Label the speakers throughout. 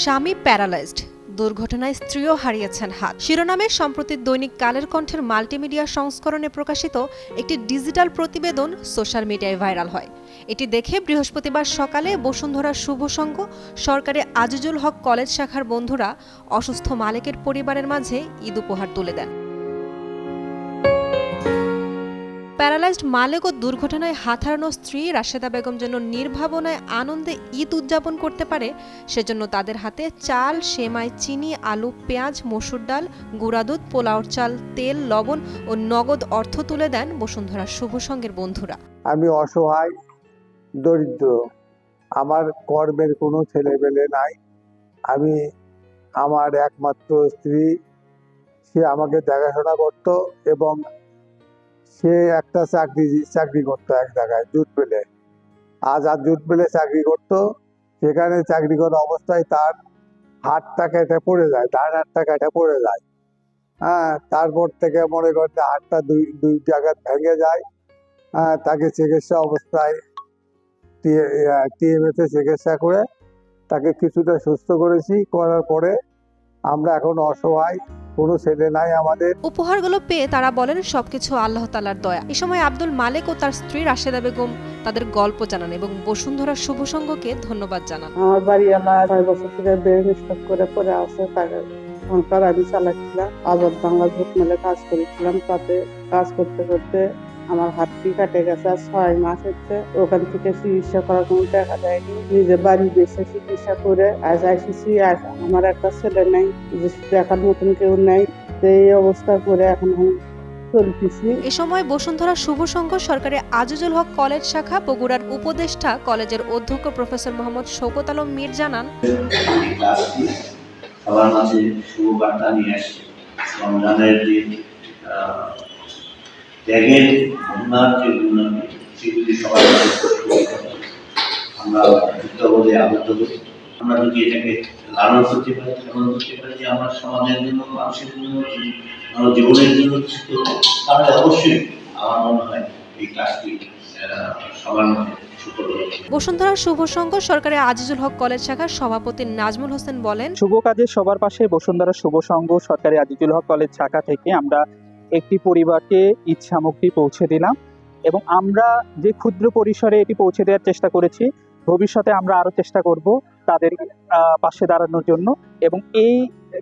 Speaker 1: স্বামী প্যারালাইজড। দুর্ঘটনায় স্ত্রীও হারিয়েছেন হাত। শিরোনামে, সম্প্রতি দৈনিক কালের কণ্ঠের মাল্টিমিডিয়া সংস্করণে প্রকাশিত একটি ডিজিটাল প্রতিবেদন সোশ্যাল মিডিয়ায় ভাইরাল হয়। এটি দেখে বৃহস্পতিবার সকালে বসুন্ধরা শুভ সংঘ, সরকারি আজিজুল হক কলেজ শাখার বন্ধুরা অসুস্থ মালিকের পরিবারের মাঝে ঈদ উপহার তুলে দেন। প্যারালাইজড মালেক ও দুর্ঘটনায় হাত হারানো স্ত্রী রাশেদা বেগম যেন নির্ভাবনায় আনন্দে ঈদ উদযাপন করতে পারে, সেজন্য তাদের হাতে চাল, সেমাই, চিনি, আলু, পেঁয়াজ, মসুর ডাল, গুঁড়া দুধ, পোলাওর চাল, তেল, লবণ ও নগদ অর্থ তুলে দেন বসুন্ধরা শুভ সংঘের বন্ধুরা।
Speaker 2: আমি অসহায়, দরিদ্র, আমার কর্মের কোনো ছেলেবেলে নাই। আমি আমার একমাত্র স্ত্রী, সে আমাকে দেখাশোনা করত এবং সে একটা চাকরি চাকরি করতো এক জায়গায়, জুট পেলে আজ আর জুট পেলে চাকরি করতো, সেখানে চাকরি করা অবস্থায় তার হাতটা কেটে পড়ে যায় ডান হাতটা কেটে পড়ে যায়। হ্যাঁ তারপর থেকে মনে করতে হাটটা দুই দুই জায়গায় ভেঙে যায়। হ্যাঁ তাকে চিকিৎসা অবস্থায় টিএমএতে চিকিৎসা করে তাকে কিছুটা সুস্থ করেছি। করার পরে আমরা এখন অসহায় কোনো ছেলে নাই আমাদের।
Speaker 1: উপহারগুলো পেয়ে তারা বলেন সবকিছু আল্লাহ তালার দয়া। এ সময় আব্দুল মালেক ও তার স্ত্রী রাশেদা বেগম তাদের গল্প জানান এবং বসুন্ধরা শুভ সংঘকে ধন্যবাদ জানান।
Speaker 3: আমার বাড়ি এলা ছয় বছর থেকে ব্রেন স্ট্রোক করে পড়ে আছে তাদের সংসার আমি চালাচ্ছিলাম। আজাদ বাংলা ঝোঁক মেলে কাজ করেছিলাম তাতে কাজ করতে করতে আমার হাতটি কাটে গেছে? আর ছয় মাস হচ্ছে ওখান থেকে চিকিৎসা করার কোনো টাকা দেয়নি। নিজের বাড়ি বেসে চিকিৎসা করে আজ আসিছি আজ আমার একটা ছেলে নেই যে দেখার মতন কেউ নেই। তো এই অবস্থা করে এখন আমি
Speaker 1: এ সময় বসুন্ধরা শুভ সংঘ সরকারি আজিজুল হক কলেজ শাখা বগুড়ার উপদেষ্টা কলেজের অধ্যক্ষ প্রফেসর মোহাম্মদ শৌকত আলম মীর জানান
Speaker 4: সবার মাঝে শুভ বার্তা নিয়ে আসছে। রমজানের আহ, ত্যাগের যে উন্নতি সেগুলি হয়। আমরা আবদ্ধ করি আমরা যদি এটাকে লালন করতে পারি লালন করতে পারি যে আমার সমাজের জন্য মানুষের জন্য আমার জীবনের জন্য কিছু করব, তাহলে অবশ্যই আমার মনে হয় এই আহ, সবার হচ্ছে
Speaker 1: বসুন্ধরা শুভ সংঘ সরকারি আজিজুল হক কলেজ শাখার সভাপতি নাজমুল হোসেন বলেন
Speaker 5: শুভ কাজের সবার পাশে বসুন্ধরা শুভ সংঘ সরকারি আজিজুল হক কলেজ শাখা থেকে আমরা একটি পরিবারকে ঈদ সামগ্রী পৌঁছে দিলাম এবং আমরা যে ক্ষুদ্র পরিসরে এটি পৌঁছে দেওয়ার চেষ্টা করেছি ভবিষ্যতে আমরা আরও চেষ্টা করব তাদের আহ, পাশে দাঁড়ানোর জন্য এবং এই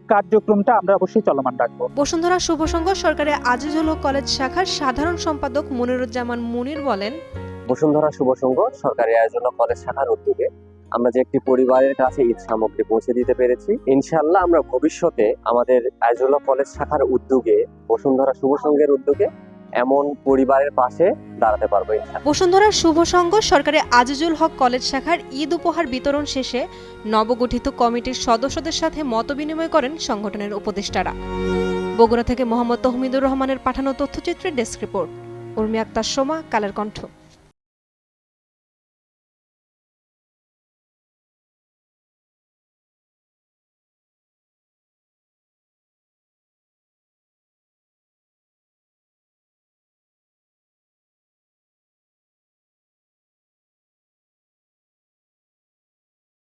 Speaker 5: কার্যক্রমটা আমরা অবশ্যই চলমান রাখব।
Speaker 1: বসুন্ধরা শুভ সংঘ সরকারি আজিজুল কলেজ শাখার সাধারণ সম্পাদক মনিরুজ্জামান মুনির বলেন
Speaker 6: বসুন্ধরা শুভ সংঘ সরকারি আয়োজন কলেজ শাখার উদ্যোগে আমরা যে একটি পরিবারের কাছে ঈদ সামগ্রী পৌঁছে দিতে পেরেছি। ইনশাল্লাহ আমরা ভবিষ্যতে আমাদের আয়োজন কলেজ শাখার উদ্যোগে, বসুন্ধরা শুভ সংঘের উদ্যোগে এমন পরিবারের পাশে দাঁড়াতে পারব
Speaker 1: বসুন্ধরা শুভ সংঘ সরকারি আজিজুল হক কলেজ শাখার ঈদ উপহার বিতরণ শেষে নবগঠিত কমিটির সদস্যদের সাথে মতবিনিময় করেন সংগঠনের উপদেষ্টারা। বগুড়া থেকে মোহাম্মদ তহমিদুর রহমানের পাঠানো তথ্যচিত্রের ডেস্ক রিপোর্ট। উর্মি আক্তার সোমা, কালের কণ্ঠ।